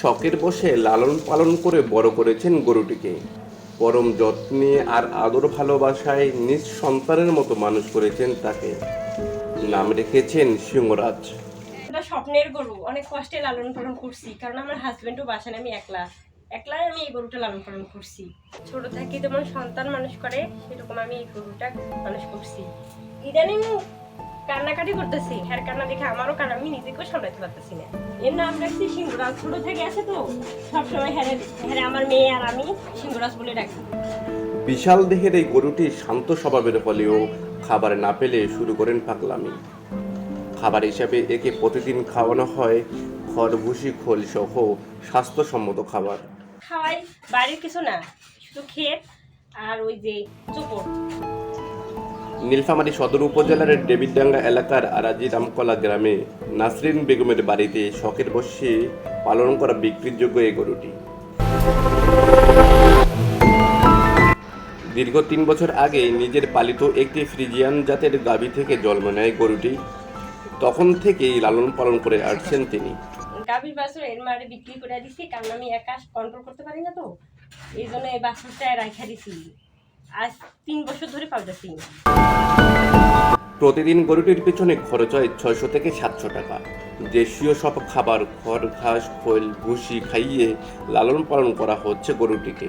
শখের বসে লালন পালন করে বড় করেছেন গরুটিকে। পরম যত্নে আর আদর ভালোবাসায় নিজ সন্তানের মতো মানুষ করেছেন তাকে। নাম রেখেছেন সিংহরাজ। এটা স্বপ্নের গরু, অনেক কষ্টে লালন পালন করছি, কারণ আমার হাজবেন্ডও বাসায় আমি একলা। একলাই আমি এই গরুটা লালন পালন করছি। ছোট থেকে যেমন সন্তান মানুষ করে, সেরকম আমি এই গরুটা মানুষ করছি। ইদানিং কান্নাকাটি করতেছি। হ্যার কান্না দেখে আমারও কান্না আমি নিজেকেও সামলাতে পারতেছি না। এর নাম রাখছি সিংহরাজ ছোট থেকে আছে তো? সবসময় হ্যারে হ্যারে আমার মেয়ে আর আমি সিংহরাজ বলে ডাকি। বিশাল দেহের এই গরুটি শান্ত স্বভাবের হলেও খাবার না পেলে শুরু করেন পাগলামি। খাবার হিসাবে একে প্রতিদিন খাওয়ানো হয় খড় ভুসি খোল সহ স্বাস্থ্যসম্মত খাবার। খাওয়াই বাড়ির কিছু না শুধু ক্ষেত আর ওই যে চোপড়। নীলফামারী সদর উপজেলার ডেবিডডাঙ্গা এলাকার আরাজি রামকলা গ্রামে নাসরিন বেগমের বাড়িতে শখের বসে পালন করা বিক্রির যোগ্য এই গরুটি। দীর্ঘ তিন বছর আগে নিজের পালিত একটি ফ্রিজিয়ান জাতের গাভী থেকে জন্ম নেয় গরুটি। তখন থেকেই লালন পালন করে আসছেন তিনি। বাছুর এর মারে বিক্রি করে দিছি, কারণ আমি কন্ট্রোল করতে পারি না তো। এই জন্য এই বাছুরটা রাখা দিছি। আজ তিন বছর ধরে পাল্টাছি প্রতিদিন গরুটির পিছনে খরচ হয় ছয়শো থেকে সাতশো টাকা। দেশীয় সব খাবার খড় ঘাস খোল ভুসি খাইয়ে লালন পালন করা হচ্ছে গরুটিকে।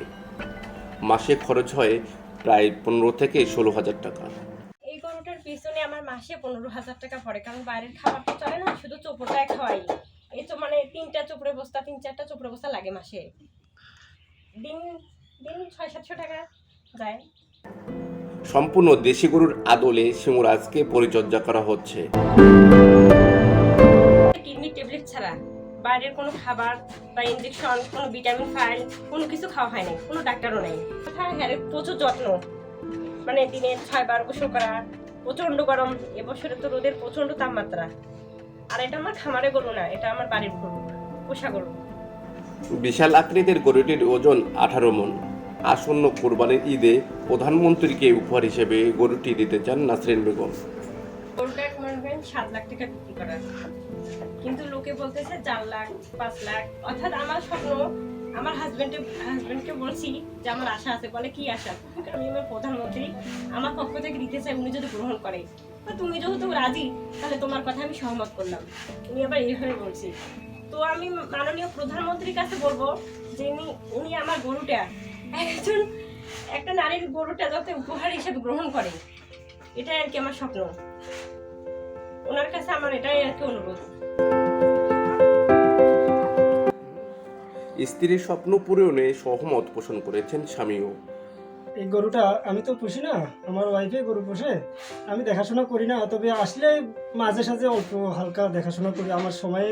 মাসে খরচ হয় প্রায় পনেরো থেকে ষোলো হাজার টাকা। এই গরুটার পিছনে আমার মাসে পনেরো হাজার টাকা পড়ে কারণ বাইরের খাবার তো চলে না শুধু চোপড়টাই খাওয়াই। এই তো মানে তিনটা চোপড়ে বস্তা তিন চারটা চোপড়ে বস্তা লাগে মাসে। দিন দিন ছয় সাতশো টাকা। সম্পূর্ণ দেশি গরুর আদলে সিংহরাজকে পরিচর্যা করা হচ্ছে। কিডনি ট্যাবলেট ছাড়া বাইরের কোনো খাবার বা ইনজেকশন কোনো ভিটামিন ফাইল কোনো কিছু খাওয়া হয় না কোনো ডাক্তারও নেই। হ্যাঁ প্রচুর যত্ন মানে দিনে ছয় বার গোসল করা প্রচণ্ড গরম এবছরে তো রোদের প্রচণ্ড তাপমাত্রা। আর এটা আমার খামারে গরু না এটা আমার বাড়ির গরু পোষা গরু। বিশাল আকৃতির গরুটির ওজন আঠারো মন। আসন্ন কোরবানির ঈদে প্রধানমন্ত্রীকে উপহার হিসেবে গরুটি দিতে চান নাসরিন বেগম। সাত লাখ টাকা বিক্রি করা কিন্তু লোকে বলতেছে চার লাখ, পাঁচ লাখ। অর্থাৎ আমার স্বপ্ন, আমার হাজবেন্ডে হাজবেন্ডকে বলছি যে আমার আশা আছে, বলে কি আশা? আমি আমার প্রধানমন্ত্রী, আমার পক্ষ থেকে দিতে চাই উনি যদি গ্রহণ করে। তুমি যেহেতু রাজি, তাহলে তোমার কথা আমি সহমত করলাম। উনি আবার এইভাবে বলছি। তো আমি মাননীয় প্রধানমন্ত্রীর কাছে বলব যে উনি উনি আমার গরুটা একজন, একটা নারীর গরুটা যাতে উপহার হিসেবে গ্রহণ করে, এটাই আর কি আমার স্বপ্ন। ওনার কাছে আমার এটাই আর কি অনুরোধ। স্ত্রীর স্বপ্ন পূরণে সহমত পোষণ করেছেন স্বামীও। এই গরুটা আমি তো পুষি না, আমার ওয়াইফে গরু পুষে। আমি দেখাশোনা করি না, তবে আসলে মাঝে সাঝে অল্প হালকা দেখাশোনা করি, আমার সময়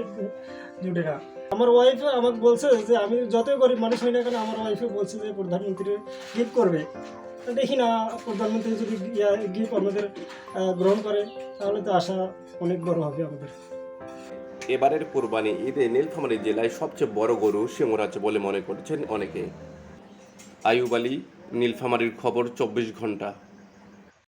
জুটে না। আমার ওয়াইফ আমাকে বলছে যে, আমি যতই গরিব মানুষ হই না কেন, আমার ওয়াইফে বলছে যে প্রধানমন্ত্রী গিফট করবে। দেখি না, প্রধানমন্ত্রী যদি গিফট আমাদের গ্রহণ করে, তাহলে তো আশা অনেক বড় হবে আমাদের। এবারের কোরবানি ঈদে নীলফামারী জেলায় সবচেয়ে বড় গরু সিংহরাজ বলে মনে করছেন অনেকে। আয়ুব আলী নীলফামারীর খবর চব্বিশ ঘণ্টা।